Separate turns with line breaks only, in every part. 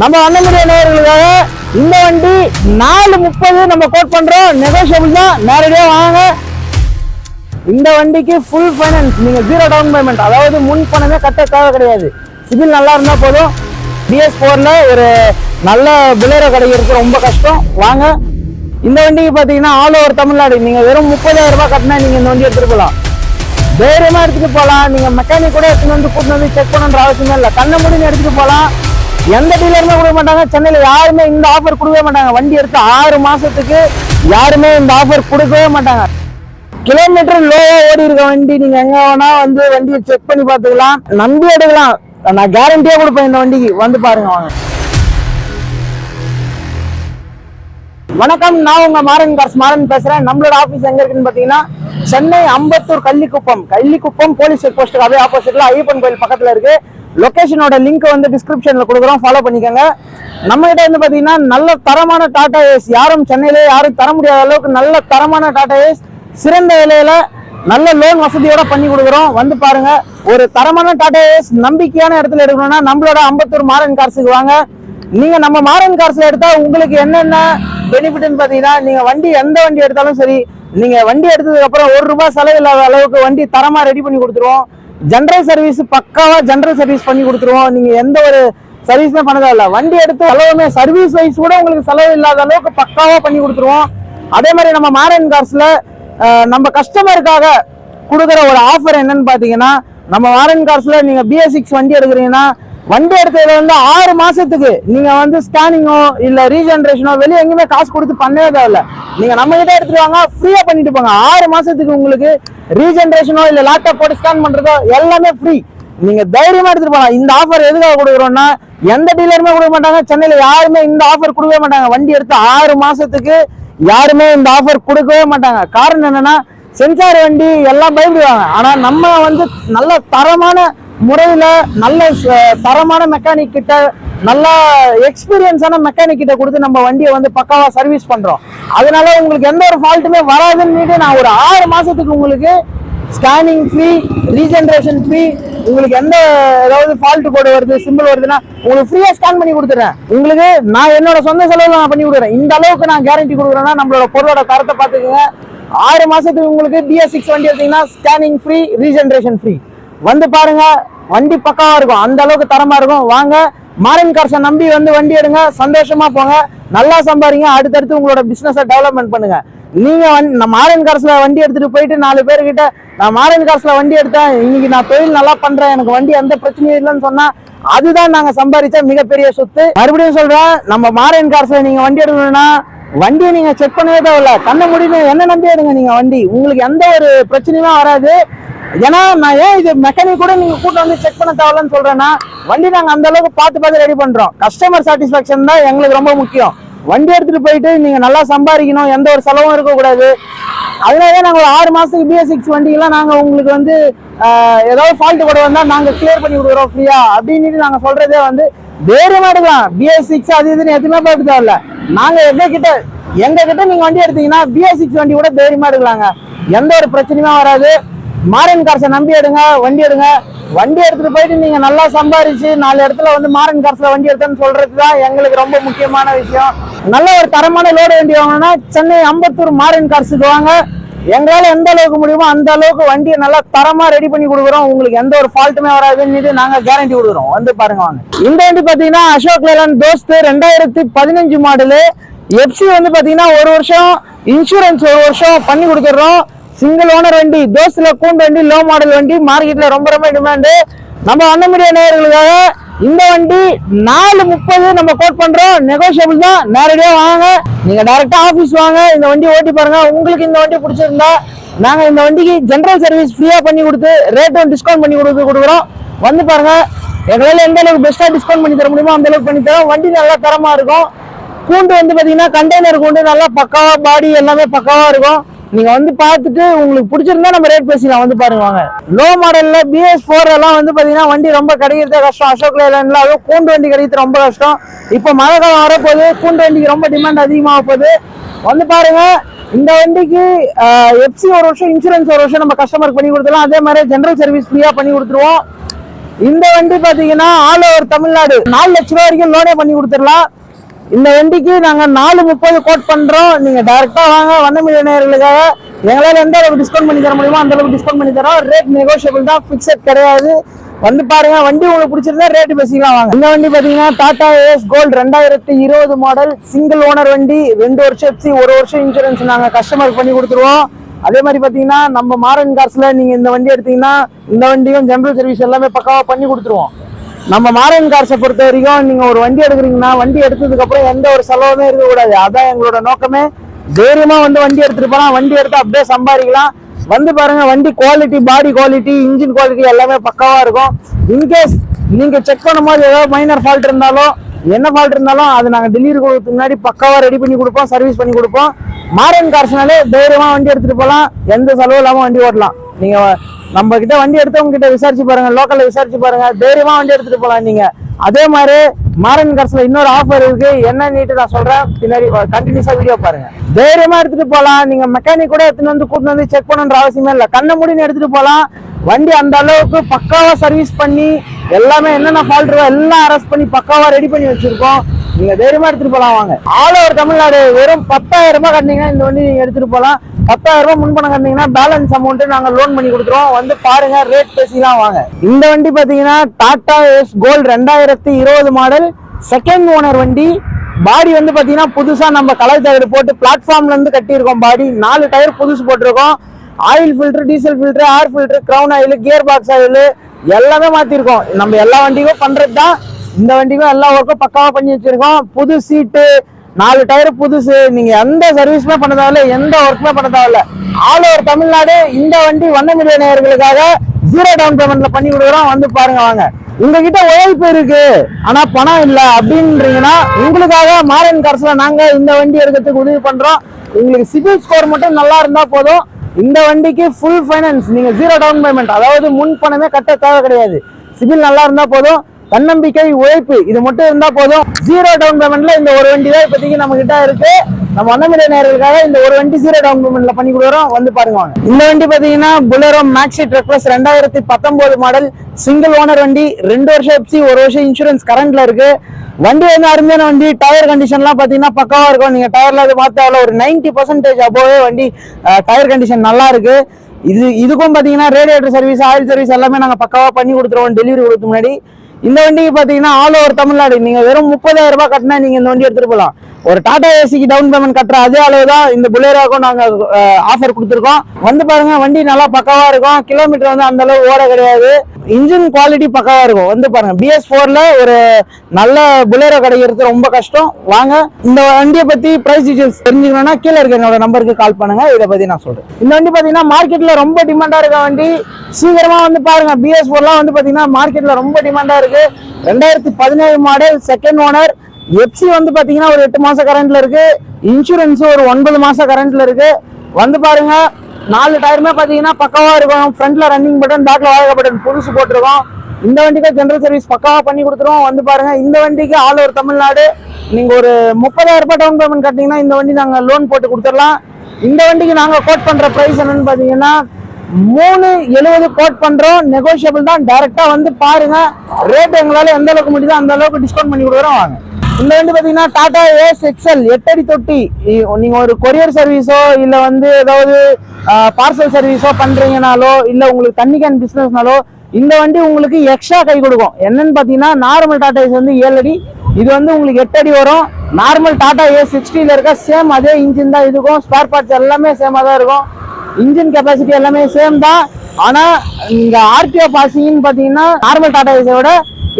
நம்ம அண்ணனுடைய நேர்களுக்காக இந்த வண்டி நாலு முப்பது நம்ம கோட் பண்றோம். நெகோஷியபிள் தான். நேரடியாக வாங்க. இந்த வண்டிக்கு ஃபுல் ஃபைனான்ஸ் நீங்க ஜீரோ டவுன் பேமெண்ட் அதாவது முன் பணமே கட்ட தேவை கிடையாது. சிபில் நல்லா இருந்தா போதும். பிஎஸ் ஃபோர்ல ஒரு நல்ல பிளேரோ கிடைக்கிறது ரொம்ப கஷ்டம். வாங்க. இந்த வண்டிக்கு பாத்தீங்கன்னா ஆல் ஓவர் தமிழ்நாடு. நீங்க வெறும் முப்பதாயிரம் ரூபாய் கட்டினா நீங்க இந்த வண்டி எடுத்துட்டு போகலாம் தைரியமா எடுத்துட்டு போகலாம் நீங்க மெக்கானிக் கூட எடுத்துட்டு வந்து கூட்டிட்டு வந்து செக் பண்ணுன்ற அவசியமே இல்லை. கண்ணை முடிஞ்சு எடுத்துட்டு போகலாம் எந்த டீலருமே கொடுக்க மாட்டாங்க. சென்னையில் யாருமே இந்த ஆஃபர் கொடுக்கவே மாட்டாங்க. வண்டி எடுத்து ஆறு மாசத்துக்கு யாருமே இந்த ஆஃபர் கொடுக்கவே மாட்டாங்க. கிலோமீட்டர் லோவா ஓடி இருக்க வண்டி நீங்க எங்க வேணா வந்து வண்டியை செக் பண்ணி பார்த்துக்கலாம். நம்பி எடுக்கலாம். நான் கேரண்டியா கொடுப்பேன் இந்த வண்டிக்கு. வந்து பாருங்க வாங்க. வணக்கம். நான் உங்க மாறன் கார்ஸ் மாறன் பேசுறேன். நம்மளோட ஆபீஸ் எங்க இருக்குன்னு பாத்தீங்கன்னா சென்னை அம்பத்தூர் கள்ளிக்குப்பம். கள்ளிக்குப்பம் போலீஸ் செக் போஸ்ட்டுக்கு அப்படியே ஆப்போசிட்ல ஐயப்பன் கோயில் பக்கத்துல இருக்கு. லொக்கேஷனோட லிங்க் வந்து டிஸ்கிரிப்ஷனில் கொடுக்குறோம். ஃபாலோ பண்ணிக்கோங்க. நம்மகிட்ட வந்து பார்த்தீங்கன்னா நல்ல தரமான டாடா ஏஸ் யாரும் சென்னையிலே யாரும் தர முடியாத அளவுக்கு நல்ல தரமான டாடா ஏஸ் சிறந்த விலையில நல்ல லோன் வசதியோட பண்ணி கொடுக்குறோம். வந்து பாருங்க. ஒரு தரமான டாடா ஏஸ் நம்பிக்கையான இடத்துல எடுக்கணும்னா நம்மளோட அம்பத்தூர் மாறன் கார்ஸுக்கு வாங்க. நீங்க நம்ம மாறன் கார்ஸ்ல எடுத்தா உங்களுக்கு என்னென்ன பெனிஃபிட்னு பார்த்தீங்கன்னா நீங்க வண்டி எந்த வண்டி எடுத்தாலும் சரி நீங்க வண்டி எடுத்ததுக்கு அப்புறம் ஒரு ரூபாய் செலவு இல்லாத அளவுக்கு வண்டி தரமா ரெடி பண்ணி கொடுத்துருவோம். ஜென்ரல் சர்வீஸ் பக்காவா ஜென்ரல் சர்வீஸ் பண்ணி கொடுத்துருவோம். நீங்க எந்த ஒரு சர்வீஸுமே பண்ண இல்லை. வண்டி எடுத்து செலவுமே சர்வீஸ் வைஸ் கூட உங்களுக்கு செலவு இல்லாத அளவுக்கு பக்காவா பண்ணி கொடுத்துருவோம். அதே மாதிரி நம்ம மாரன் கார்ஸ்ல நம்ம கஸ்டமருக்காக கொடுக்குற ஒரு ஆஃபர் என்னன்னு பாத்தீங்கன்னா நம்ம மாரன் கார்ஸ்ல நீங்க பிஎஸ் சிக்ஸ் வண்டி எடுக்கிறீங்கன்னா வண்டி எடுத்ததுல வந்து ஆறு மாசத்துக்கு நீங்க வந்து ஸ்கேனிங்கோ இல்ல ரீஜென்ரேஷனோ வெளியே எங்கேயுமே காசு கொடுத்து பண்ணவே தேவையில்ல நீங்க நம்ம கிட்ட எடுத்துட்டு வாங்க ஃப்ரீயா பண்ணிட்டு போங்க. ஆறு மாசத்துக்கு உங்களுக்கு ரீஜென்ரேஷனோ இல்ல லேப்டாப் போட்டு ஸ்கேன் பண்றதோ எல்லாமே ஃப்ரீ நீங்க தைரியமா எடுத்துட்டு போகலாம் இந்த ஆஃபர் எதுக்காக கொடுக்குறோம்னா எந்த டீலருமே கொடுக்க மாட்டாங்க. சென்னையில யாருமே இந்த ஆஃபர் கொடுக்கவே மாட்டாங்க. வண்டி எடுத்து ஆறு மாசத்துக்கு யாருமே இந்த ஆஃபர் கொடுக்கவே மாட்டாங்க. காரணம் என்னன்னா சென்சார் வண்டி எல்லாம் பயப்படுவாங்க ஆனா நம்ம வந்து நல்ல தரமான முறையில் நல்ல தரமான மெக்கானிக் கிட்ட நல்ல எக்ஸ்பீரியன்ஸான மெக்கானிக் கிட்ட கொடுத்து நம்ம வண்டியை வந்து பக்காவாக சர்வீஸ் பண்ணுறோம் அதனால உங்களுக்கு எந்த ஒரு ஃபால்ட்டுமே வராதுன்னு நான் ஒரு ஆறு மாதத்துக்கு உங்களுக்கு ஸ்கேனிங் ஃப்ரீ ரீஜென்ரேஷன் ஃப்ரீ உங்களுக்கு எந்த ஏதாவது ஃபால்ட் கோடு வருது சிம்பிள் வருதுன்னா உங்களுக்கு ஃப்ரீயாக ஸ்கேன் பண்ணி கொடுத்துறேன். உங்களுக்கு நான் என்னோட சொந்த செலவில் நான் பண்ணி கொடுக்குறேன். இந்த அளவுக்கு நான் கேரண்டி கொடுக்குறேன்னா நம்மளோட பொருளோட தரத்தை பார்த்துக்கோங்க. ஆறு மாதத்துக்கு உங்களுக்கு பிஎஸ் சிக்ஸ் வண்டி எடுத்தீங்கன்னா ஸ்கேனிங் ஃப்ரீ ரீஜென்ரேஷன் ஃப்ரீ வந்து பாருங்க வண்டி பக்காவா இருக்கும். அந்த அளவுக்கு தரமா இருக்கும். வாங்க மாரன் கார்ஸை நம்பி வந்து வண்டி எடுங்க. சந்தோஷமா போங்க. நல்லா சம்பாதிங்க அடுத்தடுத்து உங்களோட பிசினஸை டெவலப்மெண்ட் பண்ணுங்க. நீங்க வந்து மாரன் கார்ஸ்ல வண்டி எடுத்துட்டு போயிட்டு நாலு பேர்கிட்ட நான் மாரன் கார்ஸ்ல வண்டி எடுத்தேன். இன்னைக்கு நான் தொழில் நல்லா பண்றேன். எனக்கு வண்டி எந்த பிரச்சனையும் இல்லைன்னு சொன்னா அதுதான் நாங்க சம்பாதிச்ச மிகப்பெரிய சொத்து. மறுபடியும் சொல்றேன் நம்ம மாரன் கார்ஸ்ல நீங்க வண்டி எடுக்கணும்னா வண்டியை நீங்க செக் பண்ணவே தேவையில்ல. கண்ண முடிவு என்ன நம்பி எடுங்க நீங்க வண்டி. உங்களுக்கு எந்த ஒரு பிரச்சனையுமே வராது. ஏன்னா நான் ஏன் இது மெக்கானிக் கூட நீங்க கூட்டம் வந்து செக் பண்ண தேவையில்லன்னு சொல்றேன்னா வண்டி நாங்க அந்த அளவுக்கு பார்த்து பார்த்து ரெடி பண்றோம். கஸ்டமர் சாட்டிஸ்பாக்சன் தான் எங்களுக்கு ரொம்ப முக்கியம். வண்டி எடுத்துட்டு போயிட்டு நீங்க நல்லா சம்பாதிக்கணும் எந்த ஒரு செலவும் இருக்கக்கூடாது. அதனாலே நாங்க ஒரு ஆறு மாசத்துக்கு பிஎஸ் சிக்ஸ் வண்டியெல்லாம் நாங்க உங்களுக்கு வந்து ஏதாவது ஃபால்ட் கூட வந்தா நாங்க கிளியர் பண்ணி கொடுக்குறோம் ஃப்ரீயா அப்படின்னு நாங்க சொல்றதே வந்து தைரியமா எடுக்கலாம் பிஎஸ் சிக்ஸ் அது இதுன்னு எதுவுமே பார்க்க தேவையில்ல. நாங்க எங்க கிட்ட எங்க கிட்ட நீங்க வண்டி எடுத்தீங்கன்னா பிஎஸ் சிக்ஸ் வண்டி கூட தைரியமா எடுக்கலாங்க எந்த ஒரு பிரச்சனையுமே வராது. மாரன் கார்ஸை நம்பி எடுங்க வண்டி எடுங்க. வண்டி எடுத்துட்டு போயிட்டு நீங்க நல்லா சம்பாரிச்சு நாலு இடத்துல வந்து மாரன் காசுல வண்டி எடுத்தேன்னு சொல்றது தான் எங்களுக்கு ரொம்ப முக்கியமான விஷயம். நல்ல ஒரு தரமான லோடு வண்டி வாங்கணும்னா சென்னை அம்பத்தூர் மாரன் கார்ஸுக்கு வாங்க. எங்களால எந்த அளவுக்கு முடியுமோ அந்த அளவுக்கு வண்டியை நல்லா தரமா ரெடி பண்ணி கொடுக்குறோம். உங்களுக்கு எந்த ஒரு ஃபால்ட்டுமே வராதுன்னு நாங்க கேரண்டி கொடுக்குறோம். வந்து பாருங்க வாங்க. இந்த வண்டி பாத்தீங்கன்னா அசோக் லேலன் தோஸ்து ரெண்டாயிரத்தி பதினஞ்சு மாடலு எஃப்சி வந்து பாத்தீங்கன்னா ஒரு வருஷம் இன்சூரன்ஸ் ஒரு வருஷம் பண்ணி கொடுத்துட்றோம். சிங்கிள் ஓனர் வண்டி தோஸ்ல கூண்டு வண்டி லோ மாடல் வண்டி மார்க்கெட்ல ரொம்ப ரொம்ப டிமாண்டு நம்ம அண்ண மீடியா நேயர்களுக்காக இந்த வண்டி நாலு முப்பது நம்ம கோட் பண்றோம். நெகோசியபிள் தான். நேரடியா வாங்க. நீங்க டைரக்டா ஆபீஸ் வாங்க. இந்த வண்டி ஓட்டி பாருங்க. உங்களுக்கு இந்த வண்டி பிடிச்சிருந்தா நாங்க இந்த வண்டிக்கு ஜென்ரல் சர்வீஸ் ஃப்ரீயா பண்ணி கொடுத்து ரேட்டும் டிஸ்கவுண்ட் பண்ணி கொடுத்து கொடுக்குறோம். வந்து பாருங்க. எங்களால எந்த அளவுக்கு பெஸ்டா டிஸ்கவுண்ட் பண்ணி தர முடியுமோ அந்த அளவுக்கு பண்ணி தரோம். வண்டி நல்லா தரமா இருக்கும். கூண்டு வந்து பாத்தீங்கன்னா கண்டெய்னர் கூண்டு நல்லா பக்காவா பாடி எல்லாமே பக்காவா இருக்கும். நீங்க வந்து பார்த்துட்டு உங்களுக்கு பிடிச்சிருந்தா நம்ம ரேட் பேசிக்கலாம். வந்து பாருங்க வாங்க. லோ மாடல்ல பிஎஸ் ஃபோர் எல்லாம் வந்து பாத்தீங்கன்னா வண்டி ரொம்ப கிடைக்கிறதே கஷ்டம். அசோக் லேலண்ட்ல அதுவும் கூண்டு வண்டி கிடைக்கிறது ரொம்ப கஷ்டம். இப்போ மழை காலம் வரப்போகுது கூண்டு வண்டிக்கு ரொம்ப டிமாண்ட் அதிகமாக போகுது. வந்து பாருங்க இந்த வண்டிக்கு எஃப்சி ஒரு வருஷம் இன்சூரன்ஸ் ஒரு வருஷம் நம்ம கஸ்டமருக்கு பண்ணி கொடுத்துலாம் அதே மாதிரி ஜென்ரல் சர்வீஸ் ஃப்ரீயா பண்ணி கொடுத்துருவோம். இந்த வண்டி பாத்தீங்கன்னா ஆல் ஓவர் தமிழ்நாடு. நாலு லட்ச ரூபா வரைக்கும் லோனே பண்ணி கொடுத்துடலாம். இந்த வண்டிக்கு நாங்க நாலு முப்பது கோட் பண்றோம். நீங்க டைரக்டா வாங்க. வண்ண மில்லியனர்களுக்காக எங்களால எந்த அளவுக்கு டிஸ்கவுண்ட் பண்ணி தர முடியுமோ அந்த அளவுக்கு டிஸ்கவுண்ட் பண்ணி தரோம். ரேட் நெகோஷியபிள் தான். பிக்சட் கிடையாது. வந்து பாருங்க வண்டி உங்களுக்கு பிடிச்சிருந்தா ரேட் பேசிக்கலாம் வாங்க. இந்த வண்டி பாத்தீங்கன்னா டாடா ஏஸ் கோல்ட் ரெண்டாயிரத்தி இருபது மாடல் சிங்கிள் ஓனர் வண்டி ரெண்டு வருஷம் எஃப்சி ஒரு வருஷம் இன்சூரன்ஸ் நாங்க கஸ்டமருக்கு பண்ணி கொடுத்துருவோம். அதே மாதிரி பாத்தீங்கன்னா நம்ம மாரன் காசுல நீங்க இந்த வண்டி எடுத்தீங்கன்னா இந்த வண்டியும் ஜென்ரல் சர்வீஸ் எல்லாமே பக்காவா பண்ணி கொடுத்துருவோம். நம்ம மாரன் கார்ஸை பொறுத்த வரைக்கும் நீங்க ஒரு வண்டி எடுக்கிறீங்கன்னா வண்டி எடுத்ததுக்கு அப்புறம் எந்த ஒரு செலவுமே இருக்கக்கூடாது. அதான் எங்களோட நோக்கமே. தைரியமா வந்து வண்டி எடுத்துட்டு போகலாம் வண்டி எடுத்து அப்படியே சம்பாதிக்கலாம். வந்து பாருங்க வண்டி quality body quality engine quality எல்லாமே பக்காவாக இருக்கும். இன்கேஸ் நீங்க செக் பண்ணும்போது ஏதாவது மைனர் ஃபால்ட் இருந்தாலும் என்ன ஃபால்ட் இருந்தாலும் அது நாங்க டெலிவரி கொடுக்கறதுக்கு முன்னாடி பக்காவா ரெடி பண்ணி கொடுப்போம் சர்வீஸ் பண்ணி கொடுப்போம். மாரன் கார்ஸ்னாலே தைரியமா வண்டி எடுத்துட்டு போகலாம். எந்த செலவும் இல்லாம வண்டி ஓட்டலாம். நீங்க நம்ம கிட்ட வண்டி எடுத்தவங்க கிட்ட விசாரிச்சு பாருங்க லோக்கல்ல விசாரிச்சு பாருங்க தைரியமா வண்டி எடுத்துட்டு போகலாம் நீங்க. அதே மாதிரி மாரன் கார்ஸ்ல இன்னொரு ஆஃபர் இருக்கு. என்ன நீட்டு நான் சொல்றேன். பின்னாடி கண்டினியூஸா வீடியோ பாருங்க. தைரியமா எடுத்துட்டு போகலாம் நீங்க மெக்கானிக் கூட எடுத்துட்டு வந்து கூட்டு வந்து செக் பண்ணணுன்ற அவசியமே இல்லை. கண்ண முடின்னு எடுத்துட்டு போகலாம் வண்டி அந்த அளவுக்கு பக்காவா சர்வீஸ் பண்ணி எல்லாமே என்னென்ன ஃபால்ட் இருக்கோ எல்லாம் அரெஸ்ட் பண்ணி பக்காவா ரெடி பண்ணி வச்சிருக்கோம். நீங்க தைரியமா எடுத்துட்டு போலாம் வாங்க. ஆல் ஓவர் தமிழ்நாடு வெறும் பத்தாயிரம் ரூபாய் கட்டினீங்கன்னா இந்த வண்டி நீங்க எடுத்துட்டு போலாம். பத்தாயிரம் ரூபாய் முன்பணம் கட்டினீங்கன்னா பேலன்ஸ் அமௌண்ட் நாங்க லோன் பண்ணி கொடுத்துருவோம். வந்து பாருங்க ரேட் பேசிலாம் வாங்க. இந்த வண்டி பாத்தீங்கன்னா டாடா எஸ் கோல்டு ரெண்டாயிரத்தி இருபது மாடல் செகண்ட் ஓனர் வண்டி. பாடி வந்து பாத்தீங்கன்னா புதுசா நம்ம கலர் டயர் போட்டு பிளாட்ஃபார்ம்ல இருந்து கட்டியிருக்கோம் பாடி. நாலு டயர் புதுசு போட்டிருக்கோம். Oil filter diesel filter air filter crown oil gear box oil எல்லாமே மாத்திருக்கோம். நம்ம எல்லா வண்டிக்கும் பண்றது தான் இந்த வண்டிக்கும் எல்லா ஒர்க்கும் பக்காவா பண்ணி வச்சிருக்கோம். புது சீட்டு நாலு டயர் புதுசு. நீங்க எந்த சர்வீஸுமே பண்ண தேவையில்ல. எந்த ஒர்க்குமே பண்ண தேவையில்ல. ஆல் ஓவர் தமிழ்நாடு இந்த வண்டி வண்ண மில்லிய நேயர்களுக்காக ஜீரோ டவுன் பேமெண்ட்ல பண்ணி கொடுக்குறோம். வந்து பாருங்க வாங்க. உங்ககிட்ட உழைப்பு இருக்கு. ஆனா பணம் இல்ல அப்படின்றீங்கன்னா உங்களுக்காக மாரன் கார்ஸ்ல நாங்க இந்த வண்டி எடுக்கிறதுக்கு உதவி பண்றோம். உங்களுக்கு சிபில் ஸ்கோர் மட்டும் நல்லா இருந்தா போதும். இந்த வண்டிக்கு ஃபுல் ஃபைனான்ஸ் நீங்கள் ஜீரோ டவுன் பேமெண்ட் அதாவது முன் பணமே கட்ட தேவை கிடையாது. சிபில் நல்லா இருந்தால் போதும். தன்னம்பிக்கை உழைப்பு இது மட்டும் இருந்தால் போதும். ஜீரோ டவுன் பேமெண்ட்ல இந்த ஒரு வண்டி தான் இப்போதைக்கு நம்ம கிட்ட இருக்கு. நம்ம ஒன்னமில்லை நேர்களுக்காக இந்த ஒரு வண்டி ஜீரோ டவுன் பேமெண்ட்ல பண்ணி கொடுக்குறோம். வந்து பாருங்க. இந்த வண்டி பார்த்தீங்கன்னா புலரோ மேக்ஸி ட்ரக் பிளஸ் ரெண்டாயிரத்தி பத்தொன்பது மாடல் சிங்கிள் ஓனர் வண்டி ரெண்டு வருஷம் எப்சி ஒரு வருஷம் இன்சூரன்ஸ் கரண்ட்ல இருக்கு. வண்டி வந்து அருமையான வண்டி. டயர் கண்டிஷன்லாம் பார்த்தீங்கன்னா பக்காவாக இருக்கும். நீங்கள் டயர்ல அது மாத்தால ஒரு 90% பர்சன்டேஜ் அப்போவே வண்டி டயர் கண்டிஷன் நல்லா இருக்கு. இது இதுக்கும் பார்த்தீங்கன்னா ரேடியேட்டர் சர்வீஸ் ஆயில் சர்வீஸ் எல்லாமே நாங்கள் பக்காவாக பண்ணி கொடுத்துருவோம். டெலிவரி கொடுத்து முன்னாடி. இந்த வண்டிக்கு பார்த்தீங்கன்னா ஆல் ஓவர் தமிழ்நாடு. நீங்கள் வெறும் முப்பதாயிரம் ரூபாய் கட்டினா நீங்கள் இந்த வண்டி எடுத்துட்டு போகலாம். ஒரு டாடா ஏசிக்கு டவுன் பேமெண்ட் கட்டுற அதே அளவு தான் இந்த புலேராக்கும் நாங்கள் ஆஃபர் கொடுத்துருக்கோம். வந்து பாருங்க வண்டி நல்லா பக்கவாக இருக்கும். கிலோமீட்டர் வந்து அந்த அளவு ஓட கிடையாது. இன்ஜின் குவாலிட்டி பக்கவாக இருக்கும். வந்து பாருங்க பிஎஸ் போர்ல ஒரு நல்ல புலேரோ கிடைக்கிறது ரொம்ப கஷ்டம். வாங்க இந்த வண்டியை பத்தி பிரைஸ் டீட்டெயில்ஸ் தெரிஞ்சுக்கணும்னா கீழே இருக்க என்னோட நம்பருக்கு கால் பண்ணுங்க. இதை பத்தி நான் சொல்றேன். இந்த வண்டி பாத்தீங்கன்னா மார்க்கெட்ல ரொம்ப டிமாண்டா இருக்க வண்டி. சீக்கிரமா வந்து பாருங்க பிஎஸ் போர்லாம் வந்து பாத்தீங்கன்னா மார்க்கெட்ல ரொம்ப டிமாண்டா இருக்கு. ரெண்டாயிரத்தி பதினேழு மாடல் செகண்ட் ஓனர் எப்சி வந்து பாத்தீங்கன்னா ஒரு எட்டு மாசம் கரண்ட்ல இருக்கு. இன்சூரன்ஸு ஒரு ஒன்பது மாசம் கரண்ட்ல இருக்கு. வந்து பாருங்க நாலு டயருமே பாத்தீங்கன்னா பக்காவாக இருக்கும். ஃப்ரண்ட்ல ரன்னிங் பட்டன் பேக்ல வாழக பட்டன் புதுசு போட்டிருக்கோம். இந்த வண்டிக்கு ஜென்ரல் சர்வீஸ் பக்காவாக பண்ணி கொடுத்துருவோம் வந்து பாருங்க இந்த வண்டிக்கு ஆல் ஓவர் தமிழ்நாடு. நீங்க ஒரு முப்பதாயிரம் ரூபாய் டவுன் பேமெண்ட் கட்டிங்கன்னா இந்த வண்டி நாங்க லோன் போட்டு கொடுத்துடலாம். இந்த வண்டிக்கு நாங்க கோட் பண்ற பிரைஸ் என்னன்னு பாத்தீங்கன்னா மூணு எழுபது கோட் பண்றோம். நெகோஷியபிள் தான். டைரக்டா வந்து பாருங்க ரேட் எங்களால எந்த அளவுக்கு முடியுதோ அந்த அளவுக்கு டிஸ்கவுண்ட் பண்ணி கொடுக்குறோம். வாங்க. இந்த வண்டி பாத்தீங்கன்னா டாடா ஏஸ் எக்ஸல் எட்டடி தொட்டி. நீங்கள் நீங்க ஒரு கொரியர் சர்வீஸோ இல்ல வந்து ஏதாவது பார்சல் சர்வீஸோ பண்றீங்கனாலோ இல்ல உங்களுக்கு தண்ணி கேன் பிசினஸ்னாலோ இந்த வண்டி உங்களுக்கு எக்ஸ்ட்ரா கை கொடுக்கும். என்னன்னு பாத்தீங்கன்னா நார்மல் டாடா ஏஸ் வந்து ஏழு அடி இது வந்து உங்களுக்கு எட்டு அடி வரும். நார்மல் டாடா ஏ சிக்ஸ்டில இருக்க சேம் அதே இன்ஜின் தான் இதுக்கும். ஸ்பேர் பார்ட்ஸ் எல்லாமே சேமா தான் இருக்கும். இன்ஜின் கெப்பாசிட்டி எல்லாமே சேம் தான். ஆனா இந்த ஆர்டிஓ பாசிங்னு பாத்தீங்கன்னா நார்மல் டாடா ஏஸை விட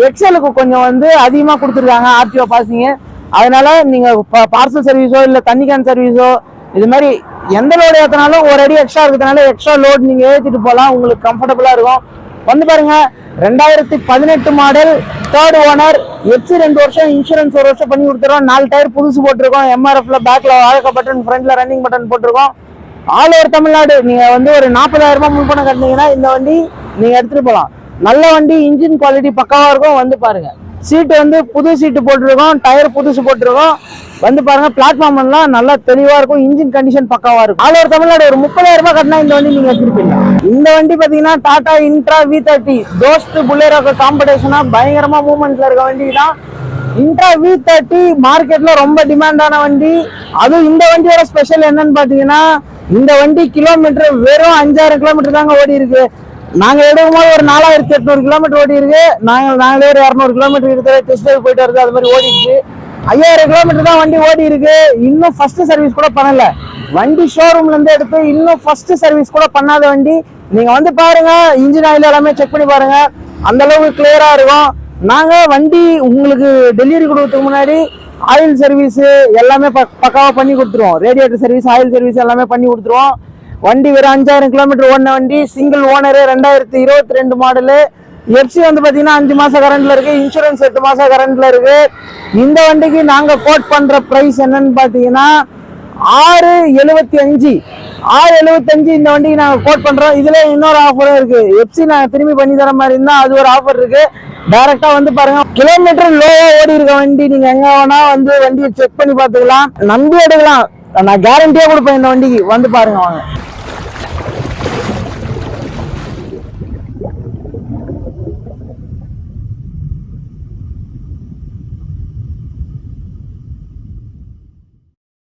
எக்ஸலுக்கு கொஞ்சம் வந்து அதிகமாக கொடுத்துருக்காங்க ஆர்டிஓ பாசிங் அதனால நீங்கள் பார்சல் சர்வீஸோ இல்லை தண்ணி கேன் சர்வீஸோ இது மாதிரி எந்த லோடு ஏற்றினாலும் ஒரு அடி எக்ஸ்ட்ரா இருக்கிறதுனால எக்ஸ்ட்ரா லோட் நீங்கள் ஏற்றிட்டு போகலாம் உங்களுக்கு கம்ஃபர்டபுளாக இருக்கும். வந்து பாருங்க ரெண்டாயிரத்தி பதினெட்டு மாடல் தேர்ட் ஓனர் எச்சு ரெண்டு வருஷம் இன்சூரன்ஸ் ஒரு வருஷம் பண்ணி கொடுத்துருவோம் நாலு டயர் புதுசு போட்டிருக்கோம். எம்ஆர்எஃப்ல பேக்ல வாழக்க பட்டன் ஃப்ரண்ட்ல ரன்னிங் பட்டன் போட்டிருக்கோம். All over Tamil Nadu. நீங்க வந்து ஒரு நாற்பதாயிரம் ரூபாய் முன்பணம் கட்டினீங்கன்னா இந்த வண்டி நீங்க எடுத்துட்டு போகலாம் நல்ல வண்டி இன்ஜின் குவாலிட்டி பக்காவாக இருக்கும் வந்து பாருங்க. சீட்டு வந்து புது சீட்டு போட்டிருக்கோம் டயர் புதுசு போட்டிருக்கோம். வந்து பாருங்க பிளாட்ஃபார்ம் எல்லாம் நல்லா தெளிவா இருக்கும் இன்ஜின் கண்டிஷன் பக்காவா இருக்கும். ஆல் ஓவர் தமிழ்நாடு ஒரு முப்பதாயிரம் ரூபாய் கட்டினா இந்த வண்டி நீங்க எடுத்துருப்பீங்க இந்த வண்டி பாத்தீங்கன்னா Tata Intra V thirty Dost புல்லேரோக்கு காம்படிஷனா பயங்கரமா மூவ்மெண்ட்ல இருக்க வண்டி தான் இன்ட்ரா வி தேர்ட்டி மார்க்கெட்ல ரொம்ப டிமாண்டான வண்டி. அதுவும் இந்த வண்டியோட ஸ்பெஷல் என்னன்னு பாத்தீங்கன்னா இந்த வண்டி கிலோமீட்டர் வெறும் அஞ்சாயிரம் கிலோமீட்டர் தாங்க ஓடி இருக்கு நாங்க எடுக்கும் போது ஒரு நாலாயிரத்தி எட்நூறு கிலோமீட்டர் ஓடி இருக்கு நாங்க நாங்களே ஒரு இரநூறு கிலோமீட்டர் இருக்கிற டெஸ்ட் டிரைவ் போயிட்டு வருது அது மாதிரி ஓடிடுச்சு. ஐயாயிரம் கிலோமீட்டர் தான் வண்டி ஓடி இருக்கு இன்னும் ஃபர்ஸ்ட் சர்வீஸ் கூட பண்ணல. வண்டி ஷோரூம்ல இருந்து எடுத்து இன்னும் ஃபர்ஸ்ட் சர்வீஸ் கூட பண்ணாத வண்டி. நீங்க வந்து பாருங்க இன்ஜின் ஆயில் எல்லாமே செக் பண்ணி பாருங்க. அந்த அளவுக்கு கிளியரா இருக்கும். நாங்க வண்டி உங்களுக்கு டெலிவரி கொடுக்கறதுக்கு முன்னாடி ஆயில் சர்வீஸ் எல்லாமே பக்காவா பண்ணி கொடுத்துருவோம். ரேடியேட்டர் சர்வீஸ் ஆயில் சர்வீஸ் எல்லாமே பண்ணி கொடுத்துருவோம். வண்டி வெறும் அஞ்சாயிரம் கிலோமீட்டர் ஓன வண்டி சிங்கிள் ஓனரு ரெண்டாயிரத்தி இருபத்தி ரெண்டு மாடலு எஃப்சி வந்து பார்த்தீங்கன்னா அஞ்சு மாதம் கரண்டில் இருக்குது இன்சூரன்ஸ் எட்டு மாதம் கரண்டில் இருக்குது இந்த வண்டிக்கு நாங்கள் கோட் பண்ணுற ப்ரைஸ் என்னன்னு பார்த்தீங்கன்னா ஆறு எழுபத்தி அஞ்சு. ஆறு எழுபத்தஞ்சு இந்த வண்டிக்கு நாங்கள் கோட் பண்ணுறோம் இதில் இன்னொரு ஆஃபரும் இருக்குது எஃப்சி நாங்கள் திரும்பி பண்ணி தர மாதிரி இருந்தால் அது ஒரு ஆஃபர் இருக்குது டைரக்டா வந்து பாருங்க. கிலோமீட்டர் லோவா ஓடி இருக்க வண்டி நீங்க எங்க வேணா வந்து வண்டியை செக் பண்ணி பாத்துக்கலாம் நம்பி எடுக்கலாம். நான் கேரண்டியா கொடுப்பேன் இந்த வண்டிக்கு. வந்து பாருங்க வாங்க.